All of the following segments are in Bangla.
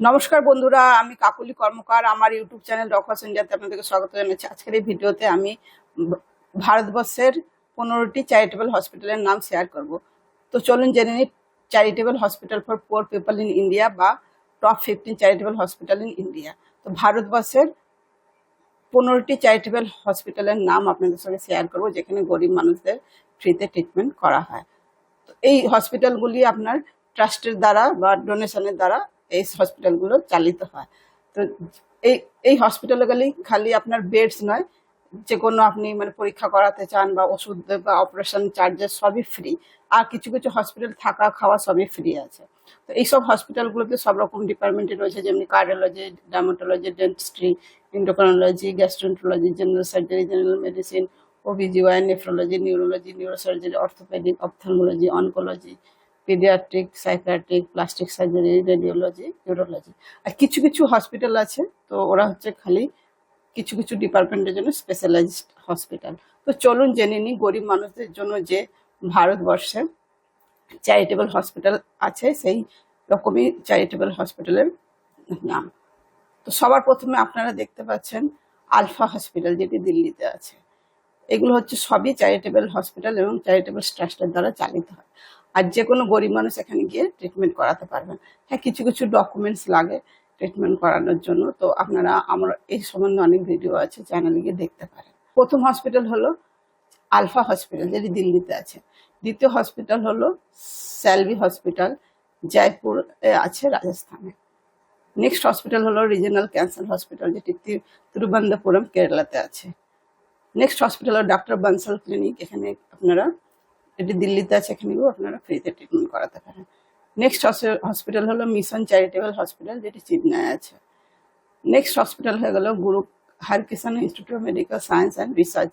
নমস্কার বন্ধুরা, আমি কাকুলি কর্মকার, আমার ইউটিউব চ্যানেল ডক্টর ইন্ডিয়াতে আপনাদেরকে স্বাগত জানাচ্ছি। আজকের এই ভিডিওতে আমি ভারতবর্ষের পনেরোটি চ্যারিটেবল হসপিটালের নাম শেয়ার করব। তো চলুন জেনে নিই charitable hospital for poor people in India বা top fifteen charitable hospital in India তো ভারতবর্ষের পনেরোটি চ্যারিটেবল হসপিটালের নাম আপনাদের সঙ্গে শেয়ার করব, যেখানে গরিব মানুষদের ফ্রিতে ট্রিটমেন্ট করা হয়। তো এই হসপিটালগুলি আপনার ট্রাস্টের দ্বারা বা ডোনেশনের দ্বারা এই হসপিটালগুলো চালিত হয়। তো এই এই হসপিটালগুলি খালি আপনার বেডস নয় যে কোনো আপনি মানে পরীক্ষা করাতে চান বা ওষুধ বা অপারেশন চার্জেস সবই ফ্রি আর কিছু কিছু হসপিটাল থাকা, খাওয়া সবই ফ্রি আছে। তো এইসব হসপিটালগুলোতে সব রকম ডিপার্টমেন্টে রয়েছে, যেমনি cardiology dermatology dentistry endocrinology gastroenterology general surgery general medicine OBGY nephrology neurology neurosurgery orthopedic ophthalmology oncology pediatric psychiatric plastic surgery radiology urology আর কিছু কিছু হসপিটাল আছে, তো ওরা হচ্ছে খালি কিছু কিছু ডিপার্টমেন্টের জন্য স্পেশালাইজড হসপিটাল তো চলুন জেনে নিই গরিব মানুষদের জন্য যে ভারতবর্ষে চ্যারিটেবল হসপিটাল আছে, সেই রকমই চ্যারিটেবল হসপিটালের নাম। তো সবার প্রথমে আপনারা দেখতে পাচ্ছেন আলফা হসপিটাল যেটি দিল্লিতে আছে। এগুলো হচ্ছে সবই চ্যারিটেবল হসপিটাল এবং চ্যারিটেবল ট্রাস্টের দ্বারা চালিত হয়। আর যে কোনো গরিব মানুষ এখানে গিয়ে ট্রিটমেন্ট করাতে পারবেন। হ্যাঁ কিছু কিছু ডকুমেন্টস লাগে ট্রিটমেন্ট করানোর জন্য। তো আপনারা আমার এই সম্বন্ধে অনেক ভিডিও আছে চ্যানেলে গিয়ে দেখতে পারেন। প্রথম হসপিটাল হলো আলফা হসপিটাল যেটি দিল্লিতে আছে। দ্বিতীয় হসপিটাল হলো স্যালভি হসপিটাল জয়পুর আছে রাজস্থানে। নেক্সট হসপিটাল হলো রিজিনাল ক্যান্সার হসপিটাল যেটি তিরুবনন্তপুরম, কেরালাতে আছে। নেক্সট হসপিটাল হলো ডক্টর বানসাল ক্লিনিক এখানে আপনারা এটি দিল্লিতে আছে এখানেও আপনারা ফ্রিতে ট্রিটমেন্ট করাতে পারেন। নেক্সট হসপিটাল হলো মিশন চ্যারিটেবল হসপিটাল যেটি চেন্নাই আছে। নেক্সট হসপিটাল হয়ে গেল Guru Harkishan institute of medical science and research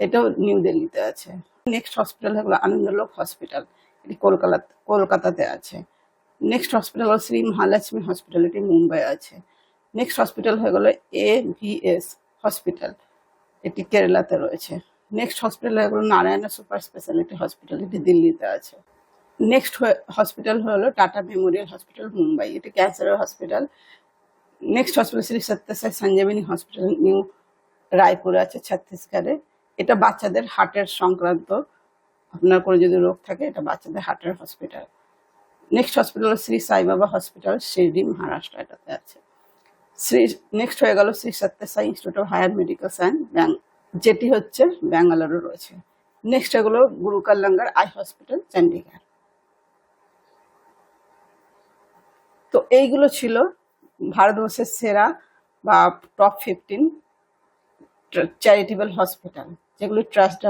এটাও নিউ দিল্লিতে আছে। নেক্সট হসপিটাল হয়ে গেল আনন্দলোক হসপিটাল এটি কলকাতা কলকাতাতে আছে। নেক্সট হসপিটাল হলো শ্রী মহালক্ষ্মী হসপিটাল এটি মুম্বাই আছে। নেক্সট হসপিটাল হয়ে গেল এ ভি এস হসপিটাল এটি কেরালাতে রয়েছে। নেক্সট হসপিটাল হয়ে গেল নারায়ণা সুপার স্পেশালিটি হসপিটাল এটি দিল্লিতে আছে। নেক্সট হসপিটাল হলো টাটা মেমোরিয়াল হসপিটাল মুম্বাই এটি ক্যান্সারের hospital next hospital Shri Sathya Sai Sanjeevani hospital new রায়পুরে আছে ছত্তিশগড়ে এটা বাচ্চাদের হার্টের সংক্রান্ত। আপনার কোনো যদি রোগ থাকে, এটা বাচ্চাদের হার্টের hospital next hospital Shri Saibaba hospital Shirdi, Maharashtra এটাতে আছে। শ্রী নেক্সট হয়ে গেল Shri Sathya Sai institute of higher medical science ব্যাং যেটি হচ্ছে ব্যাঙ্গালোরে রয়েছে। নেক্সট এগুলো গুরু কাল্লাঙ্গার আই হসপিটাল চণ্ডীগড় তো এইগুলো ছিল ভারতবর্ষের সেরা বা টপ ফিফটিন চ্যারিটেবল হসপিটাল যেগুলি ট্রাস্ট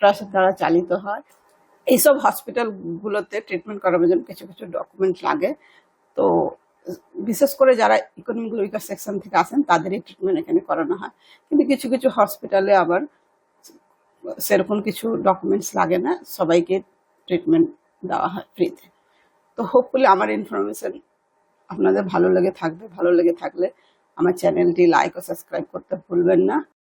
ট্রাস্টের দ্বারা চালিত হয়। এইসব হসপিটালগুলোতে ট্রিটমেন্ট করার জন্য কিছু কিছু ডকুমেন্ট লাগে। তো বিশেষ করে যারা ইকোনমিক উইকার সেকশন থেকে আসেন, তাদেরই ট্রিটমেন্ট এখানে করানো হয়। কিন্তু কিছু কিছু হসপিটালে আবার সেরকম কিছু ডকুমেন্টস লাগে না, সবাইকে ট্রিটমেন্ট দেওয়া হয় ফ্রিতে তো হোপফুলি আমার ইনফরমেশন আপনাদের ভালো লেগে থাকবে, ভালো লেগে থাকলে আমার চ্যানেলটি লাইক ও সাবস্ক্রাইব করতে ভুলবেন না।